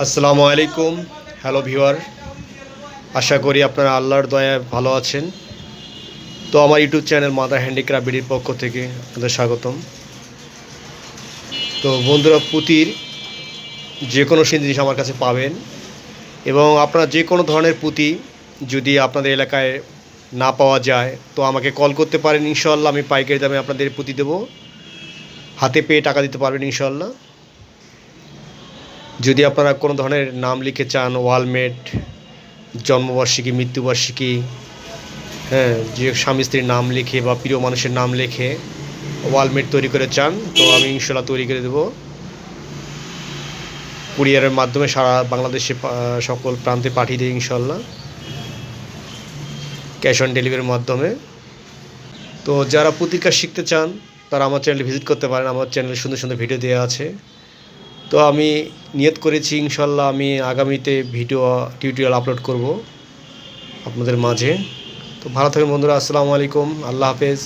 আসসালামু আলাইকুম, hello viewer. আশা করি আপনারা আল্লাহর দয়ায় ভালো আছেন। তো আমার ইউটিউব চ্যানেল মাদার হ্যান্ডিক্রাফট বিডির পক্ষ থেকে আপনাদের স্বাগতম। তো বন্ধুরা, পুঁতির যে কোনো জিনিস আমার কাছে পাবেন এবং আপনারা যে কোনো ধরনের পুঁতি যদি আপনাদের এলাকায় না পাওয়া যায়, তো আমাকে কল করতে পারেন। ইনশাল্লাহ আমি পাইকারি দামে আপনাদের পুঁতি দেবো। হাতে পেয়ে টাকা দিতে পারবেন ইনশাল্লাহ যদি আপনারা কোনো ধরনের নাম লিখে চান, ওয়ালমেট, জন্মবার্ষিকী, মৃত্যুবার্ষিকী হ্যাঁ যে স্বামী স্ত্রীর নাম লিখে বা প্রিয় মানুষের নাম লিখে ওয়ালমেট তৈরি করে চান, তো আমি ইনশাল্লাহ তৈরি করে দেবো। কুরিয়ারের মাধ্যমে সারা বাংলাদেশে সকল প্রান্তে পাঠিয়ে দিই ইনশাল্লাহ ক্যাশ অন ডেলিভারির মাধ্যমে। তো যারা পুতির কাজ শিখতে চান, তারা আমার চ্যানেলে ভিজিট করতে পারেন। আমার চ্যানেলে সুন্দর সুন্দর ভিডিও দেওয়া আছে। তো আমি নিয়ত করেছি, ইনশাল্লাহ আমি আগামীতে ভিডিও, টিউটোরিয়াল আপলোড করব আপনাদের মাঝে। তো ভালো থাকেন বন্ধুরা, আসসালামু আলাইকুম, আল্লাহ হাফেজ।